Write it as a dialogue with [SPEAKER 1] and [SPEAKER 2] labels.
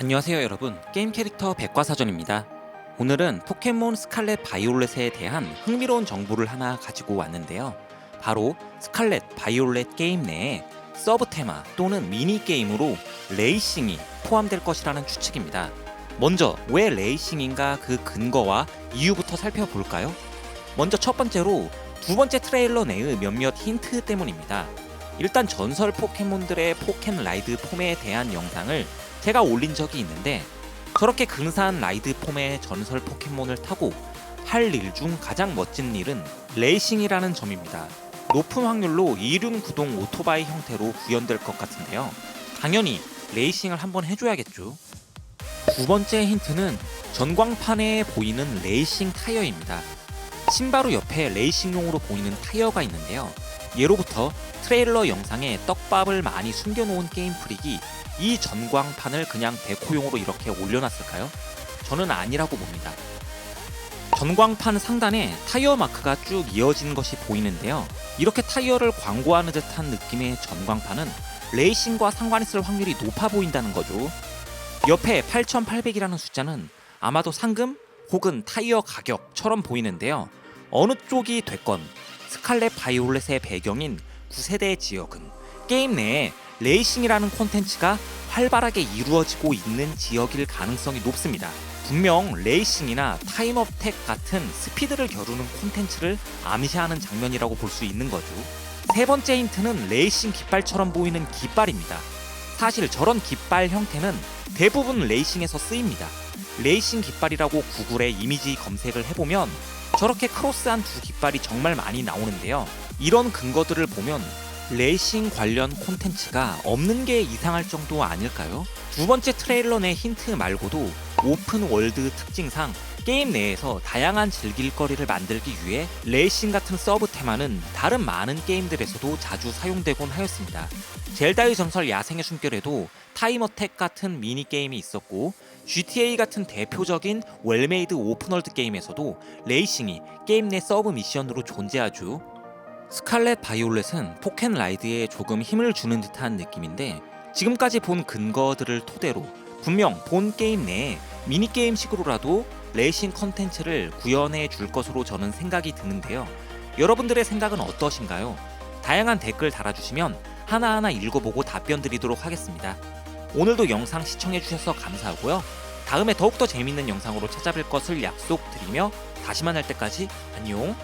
[SPEAKER 1] 안녕하세요 여러분. 게임 캐릭터 백과사전입니다. 오늘은 포켓몬 스칼렛 바이올렛에 대한 흥미로운 정보를 하나 가지고 왔는데요. 바로 스칼렛 바이올렛 게임 내에 서브 테마 또는 미니 게임으로 레이싱이 포함될 것이라는 추측입니다. 먼저 왜 레이싱인가 그 근거와 이유부터 살펴볼까요? 먼저 첫 번째로 두 번째 트레일러 내의 몇몇 힌트 때문입니다 일단 전설 포켓몬들의 포켓 라이드 폼에 대한 영상을 제가 올린 적이 있는데 저렇게 근사한 라이드 폼의 전설 포켓몬을 타고 할 일 중 가장 멋진 일은 레이싱이라는 점입니다. 높은 확률로 이륜 구동 오토바이 형태로 구현될 것 같은데요. 당연히 레이싱을 한번 해줘야겠죠. 두 번째 힌트는 전광판에 보이는 레이싱 타이어입니다. 신바로 옆에 레이싱용으로 보이는 타이어가 있는데요. 예로부터 트레일러 영상에 떡밥을 많이 숨겨놓은 게임 프릭이 이 전광판을 그냥 데코용으로 이렇게 올려놨을까요? 저는 아니라고 봅니다. 전광판 상단에 타이어 마크가 쭉 이어진 것이 보이는데요. 이렇게 타이어를 광고하는 듯한 느낌의 전광판은 레이싱과 상관 있을 확률이 높아 보인다는 거죠. 옆에 8,800이라는 숫자는 아마도 상금 혹은 타이어 가격처럼 보이는데요. 어느 쪽이 됐건 스칼렛 바이올렛의 배경인 9세대 지역은 게임 내에 레이싱이라는 콘텐츠가 활발하게 이루어지고 있는 지역일 가능성이 높습니다. 분명 레이싱이나 타임업텍 같은 스피드를 겨루는 콘텐츠를 암시하는 장면이라고 볼 수 있는 거죠. 세 번째 힌트는 레이싱 깃발처럼 보이는 깃발입니다. 사실 저런 깃발 형태는 대부분 레이싱에서 쓰입니다. 레이싱 깃발이라고 구글에 이미지 검색을 해보면 저렇게 크로스한 두 깃발이 정말 많이 나오는데요. 이런 근거들을 보면 레이싱 관련 콘텐츠가 없는 게 이상할 정도 아닐까요? 두 번째 트레일러 내 힌트 말고도 오픈 월드 특징상 게임 내에서 다양한 즐길거리를 만들기 위해 레이싱 같은 서브 테마는 다른 많은 게임들에서도 자주 사용되곤 하였습니다. 젤다의 전설 야생의 숨결에도 타임 어택 같은 미니게임이 있었고 GTA 같은 대표적인 웰메이드 오픈월드 게임에서도 레이싱이 게임 내 서브 미션으로 존재하죠. 스칼렛 바이올렛은 포켓 라이드에 조금 힘을 주는 듯한 느낌인데 지금까지 본 근거들을 토대로 분명 본 게임 내에 미니게임식으로라도 레이싱 컨텐츠를 구현해 줄 것으로 저는 생각이 드는데요. 여러분들의 생각은 어떠신가요? 다양한 댓글 달아주시면 하나하나 읽어보고 답변 드리도록 하겠습니다. 오늘도 영상 시청해주셔서 감사하고요. 다음에 더욱더 재밌는 영상으로 찾아뵐 것을 약속드리며 다시 만날 때까지 안녕!